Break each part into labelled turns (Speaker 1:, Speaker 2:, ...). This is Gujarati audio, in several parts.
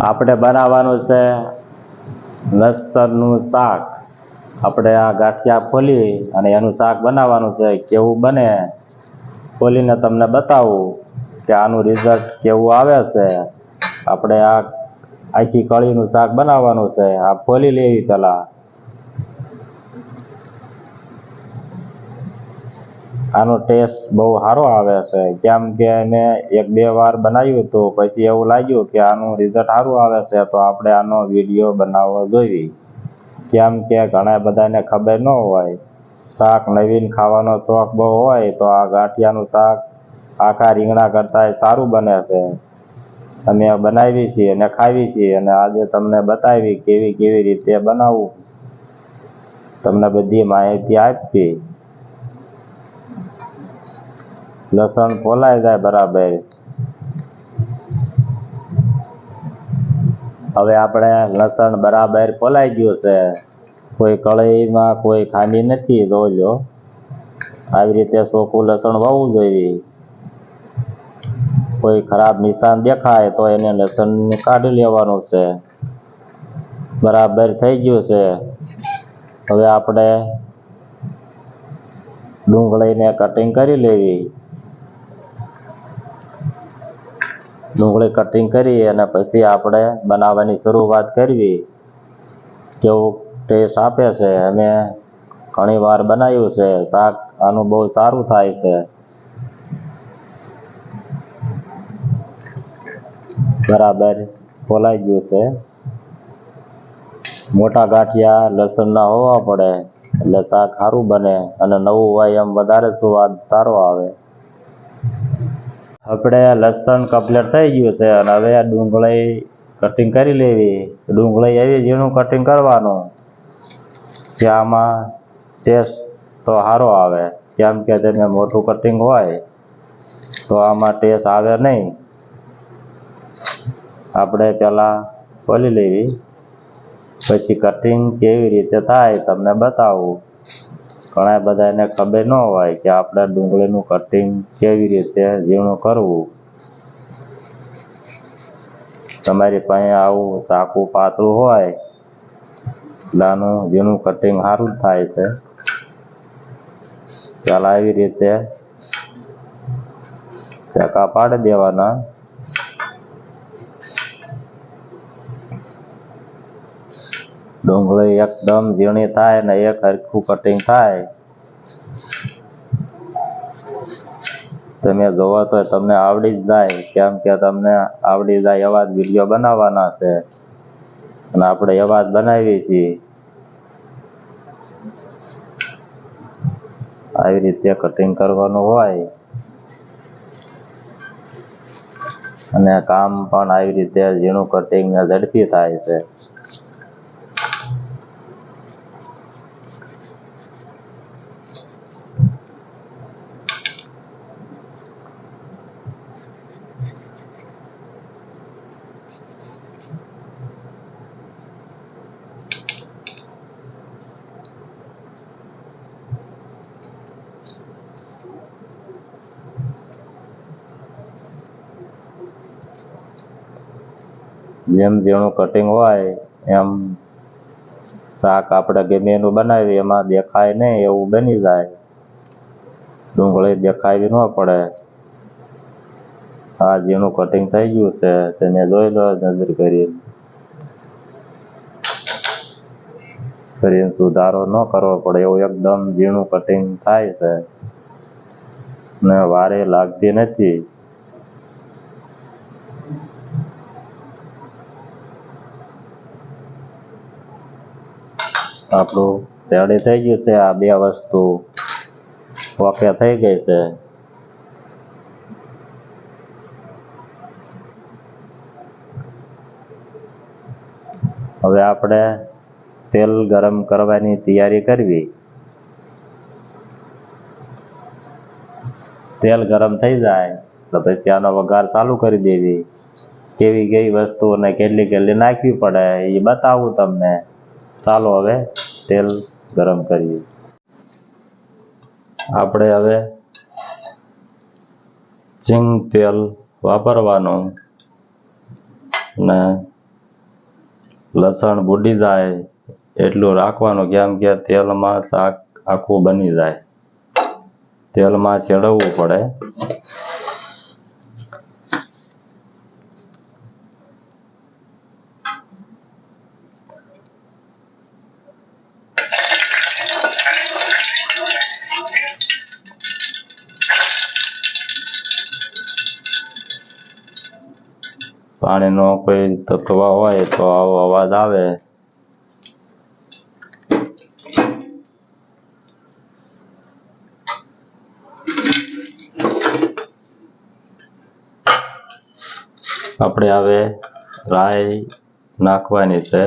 Speaker 1: આપણે બનાવવાનું છે લસણનું શાક. આપણે આ ગાંઠિયા ખોલી અને એનું શાક બનાવવાનું છે. કેવું બને ખોલીને તમને બતાવું કે આનું રિઝલ્ટ કેવું આવે છે. આપણે આ આખી કળીનું શાક બનાવવાનું છે. આ ખોલી લેવી પહેલાં. આનો ટેસ્ટ બહુ સારો આવે છે. કેમ કે મેં એક બે વાર બનાવ્યું હતું, પછી એવું લાગ્યું કે આનું રિઝલ્ટ સારું આવે છે, તો આપણે આનો વીડિયો બનાવવો જોઈએ. કેમ કે ઘણા બધાને ખબર ન હોય, શાક નવીન ખાવાનો શોખ બહુ હોય, તો આ ગાંઠિયાનું શાક આખા રીંગણા કરતાં સારું બને છે. અમે બનાવી છીએ અને ખાવી છીએ અને આજે તમને બતાવી કેવી કેવી રીતે બનાવવું. તમને બધી માહિતી આપી લસણ ફોલાઈ જાય બરાબર. હવે આપણે લસણ બરાબર ફોલાઈ ગયું છે. કોઈ કઢાઈમાં કોઈ ખામી નથી, જોજો. આવી રીતે ચોખ્ખું લસણ વાવવું જોઈએ. કોઈ ખરાબ નિશાન દેખાય તો એને લસણ કાઢી લેવાનું છે. બરાબર થઈ ગયું છે. હવે આપણે ડુંગળીને કટિંગ કરી લેવી. ડુંગળી કટિંગ કરી અને પછી આપણે બનાવવાની શરૂઆત કરવી. કેવું ટેસ્ટ આપે છે? અમે ઘણી વાર બનાવ્યું છે. શાક આનું બહુ સારું થાય છે. બરાબર ફોલાઈ ગયું છે. મોટા ગાંઠિયા લસણના હોવા પડે એટલે શાક સારું બને અને નવું હોય એમ વધારે સ્વાદ સારો આવે. આપણે લસણ કપલેટ થઈ ગયું છે અને હવે આ ડુંગળી કટિંગ કરી લેવી. ડુંગળી એવી ઝીણું કટિંગ કરવાનું. કે આમાં ટેસ્ટ તો સારો આવે. કેમ કે તેને મોટું કટિંગ હોય, તો આમાં ટેસ્ટ આવે નહીં. આપણે પહેલાં ખોલી લેવી. પછી કટિંગ કેવી રીતે થાય, તમને બતાવું. ઘણા બધાને ખબર ન હોય કે આપણા ડુંગળીનું કટિંગ કેવી રીતે ઝીણું કરવું. તમારી પાસે આવું ચાકું પાતળું હોય, નાનું ઝીણું કટિંગ સારું થાય છે. ચાલ આવી રીતે ચકા પાડી દેવાના. ડુંગળી એકદમ ઝીણી થાય ને એક હરખું કટિંગ થાય. તમે જોવો તો તમને આવડી જાય, કેમ કે તમને આવડી જાય એવા જ વીડિયો બનાવવાના છે. અને આપણે એવા જ બનાવીએ છીએ. આવી રીતે કટિંગ કરવાનું હોય. અને કામ પણ આવી રીતે ઝીણું કટિંગ ઝડપી થાય છે. જેમ જેનું કટિંગ હોય, એમ શાક આપણે ગમે એનું બનાવીએ, એમાં દેખાય નહીં, એવું બની જાય. ડુંગળી દેખાવી ન પડે. આ જેનું કટિંગ થઈ ગયું છે તેને જોઈ લો, નજર કરી. કરીને સુધારો ન કરવો પડે, એવું એકદમ ઝીણું કટિંગ થાય છે. ને વારે લાગતી નથી. આપણું રેડી થઈ ગયું છે. આ બે વસ્તુ વાક્ય થઈ ગઈ છે. હવે આપણે તેલ ગરમ કરવાની તૈયારી કરવી. તેલ ગરમ થઈ જાય તો પછી આનો વઘાર ચાલુ કરી દેવી. કેવી કેવી વસ્તુઓને કેટલી કેટલી નાખવી પડે એ બતાવું તમને. ચાલો હવે તેલ ગરમ કરીએ. આપણે હવે સિંગ તેલ વાપરવાનું ને લસણ બુડી જાય એટલું રાખવાનું કેમ કે તેલમાં શાક આખું બની જાય. તેલમાં ચડવવું પડે. પાણીનો કોઈ તત્વ હોય તો આવો અવાજ આવે. આપણે હવે રાઈ નાખવાની છે.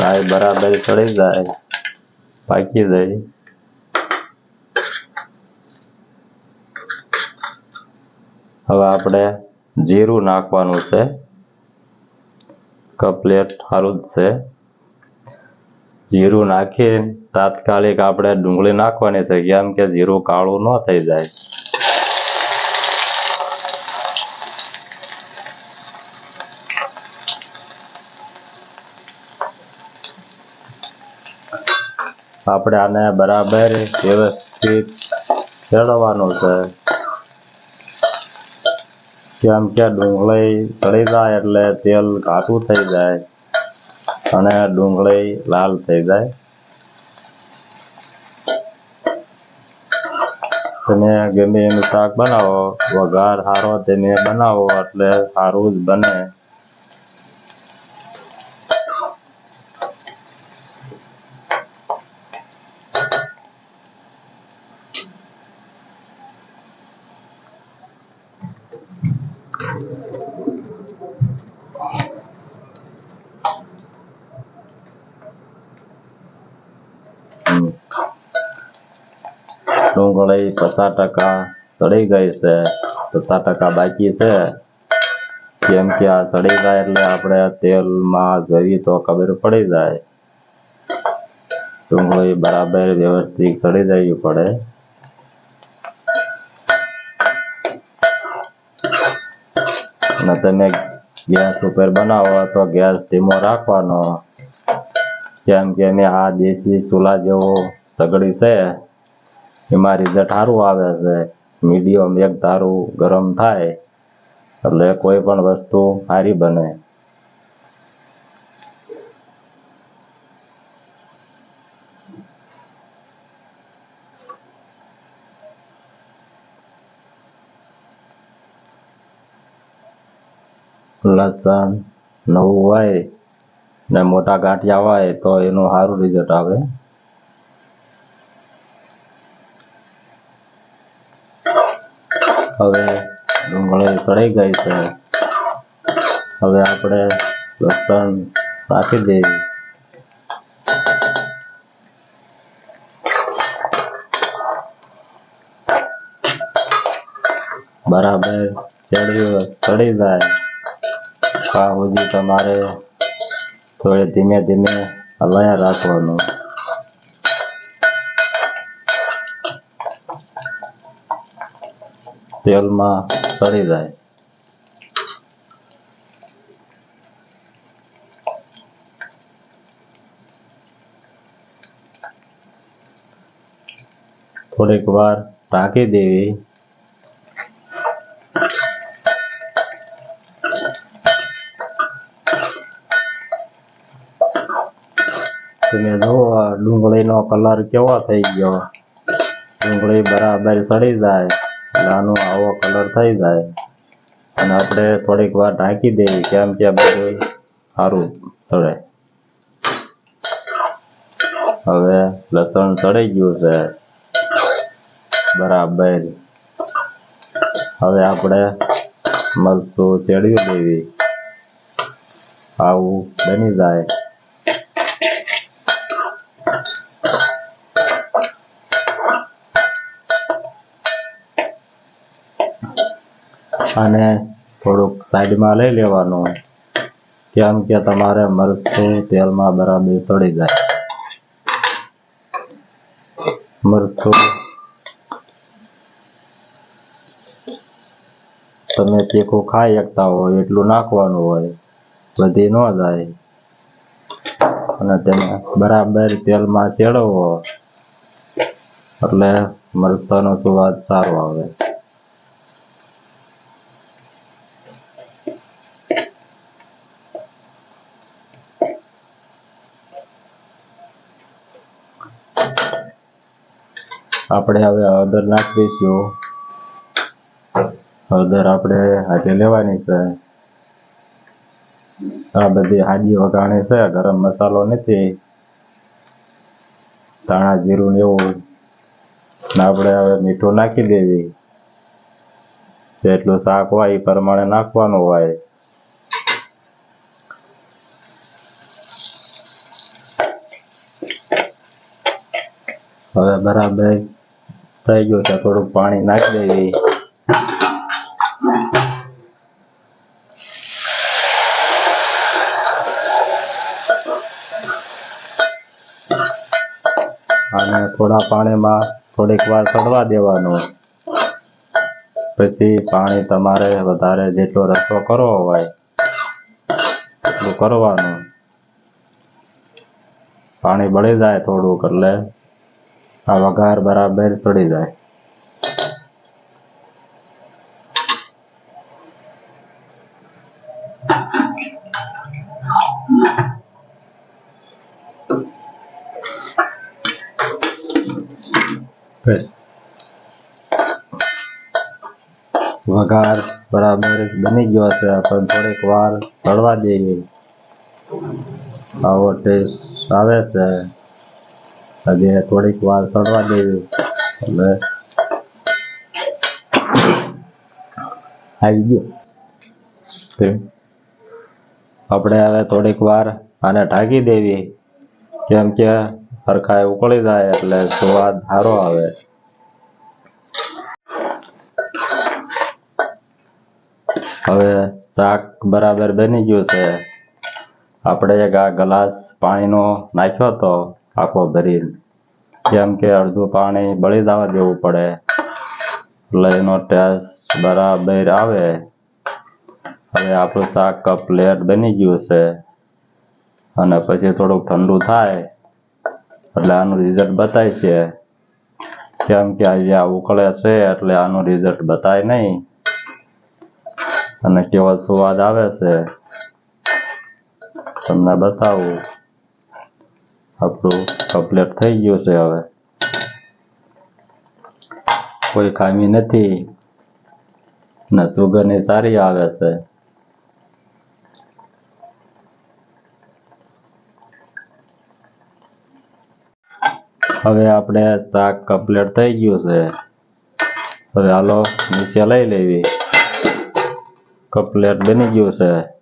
Speaker 1: રાઈ બરાબર ચડી જાય, પાકી જાય. હવે આપણે જીરું નાખવાનું છે. કપલેટ સારું છે. જીરું નાખી તાત્કાલિક આપણે ડુંગળી નાખવાની છે, કેમ કે જીરું કાળું ન થઈ જાય. આપણે આને બરાબર વ્યવસ્થિત ચડવાનું છે. કેમ કે ડુંગળી તળી જાય એટલે તેલ ઘાટું થઈ જાય અને ડુંગળી લાલ થઈ જાય. તમે ગમે એનું શાક બનાવો, વઘાર સારો તેને બનાવો એટલે સારું જ બને. ડુંગળી પચાસ ટકા ચડી ગઈ છે. પચાસ ટકા બાકી છે. કેમ કે આ ચડી જાય એટલે આપણે તેલમાં જોઈએ તો ખબર પડી જાય. ડુંગળી બરાબર વ્યવસ્થિત ચડી જવી પડે. અને તમે ગેસ ઉપર બનાવો તો ગેસ ધીમો રાખવાનો. કેમ કે એને આ દેશી ચૂલા જેવો સગડી છે, એમાં રિઝલ્ટ સારું આવે છે. મીડિયમ એક ધારું ગરમ થાય, એટલે કોઈ પણ વસ્તુ સારી બને. લસણ નવું હોય ને મોટા ગાંઠિયા હોય તો એનું સારું રિઝલ્ટ આવે. હવે ડુંગળી ચડી ગઈ છે. હવે આપણે લસણ નાખી દઈએ બરાબર ચડ્યું, ચડી જાય. ત્યાં સુધી તમારે થોડે ધીમે ધીમે હલાયા રાખવાનું. તેલમાં ચડી જાય. થોડીક વાર ઢાંકી દેવી. ડુંગળીનો કલર કેવો થઈ ગયો? ડુંગળી બરાબર સડી જાય, નાનો આવો કલર થઈ જાય. અને આપણે થોડીક વાર ઢાંકી દેવી, કેમ કે બધું સારું ચડે હવે લસણ સડી ગયું છે. બરાબર. હવે આપણે મરચું ચેડવી દેવી. આવું બની જાય. અને થોડુંક સાઈડમાં લઈ લેવાનું. કેમ કે તમારે મરચું તેલમાં બરાબર સડી જાય. મરચું તમે તીખું ખાઈ શકતા હોય, એટલું નાખવાનું હોય વધી ન જાય. અને તેને બરાબર તેલમાં ચેડવો એટલે મરચાંનો સ્વાદ સારો આવે. આપણે હવે હળદર નાખીશું. હળદર આપણે હાથે લેવાની છે. આ બધી હાજી વઘાણી છે, ગરમ મસાલો નથી. ધાણા, જીરું ને એવું. આપણે હવે મીઠું નાખી દેવી. જેટલું શાક હોય એ પ્રમાણે નાખવાનું હોય. હવે બરાબર થઈ ગયું છે. થોડું પાણી નાખી દેવી. અને થોડા પાણીમાં થોડીક વાર ચડવા દેવાનું. પછી પાણી તમારે વધારે જેટલો રસ્તો કરવો હોય એટલું કરવાનું. પાણી બળી જાય થોડુંક એટલે આ વઘાર બરાબર ચડી જાય વઘાર બરાબર બની ગયો છે પણ થોડીક વાર ચડવા દઈએ આવો ટેસ્ટ આવે છે હજી થોડીક વાર સડવા દેવી. અને આવી ગયો. આપણે હવે થોડીક વાર આને ઢાંકી દેવી. કેમ કે સરખા ઉકળી જાય એટલે સ્વાદ સારો આવે. હવે શાક બરાબર બની ગયું છે. આપણે એક આ ગ્લાસ પાણીનો નાખ્યો તો આખો ભરી કેમ કે અડધું પાણી બળી જવા દેવું પડે. એટલે એનો ટેસ્ટ બરાબર આવે. હવે આપણું શાક કમ્પ્લેટ બની ગયું છે. અને પછી થોડુંક ઠંડુ થાય. એટલે આનું રિઝલ્ટ બતાય છે. કેમ કે આજે આ ઉકળે છે, એટલે આનું રિઝલ્ટ બતાય નહીં. અને કેવો સ્વાદ આવે છે. તમને બતાવું. આપણું કમ્પ્લીટ થઈ ગયું છે હવે. કોઈ ખામી નથી. ને સુગંધ સારી આવે છે. હવે આપણે શાક કમ્પ્લીટ થઈ ગયું છે. હવે હાલો નીચે લઈ લેવી. કમ્પ્લીટ બની ગયું છે.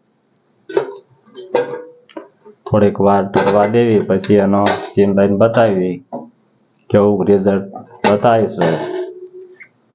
Speaker 1: થોડીક વાર ઠરવા દેવી પછી એનો સીન લાઈન બતાવી કેવું રિઝલ્ટ બતાવીશું.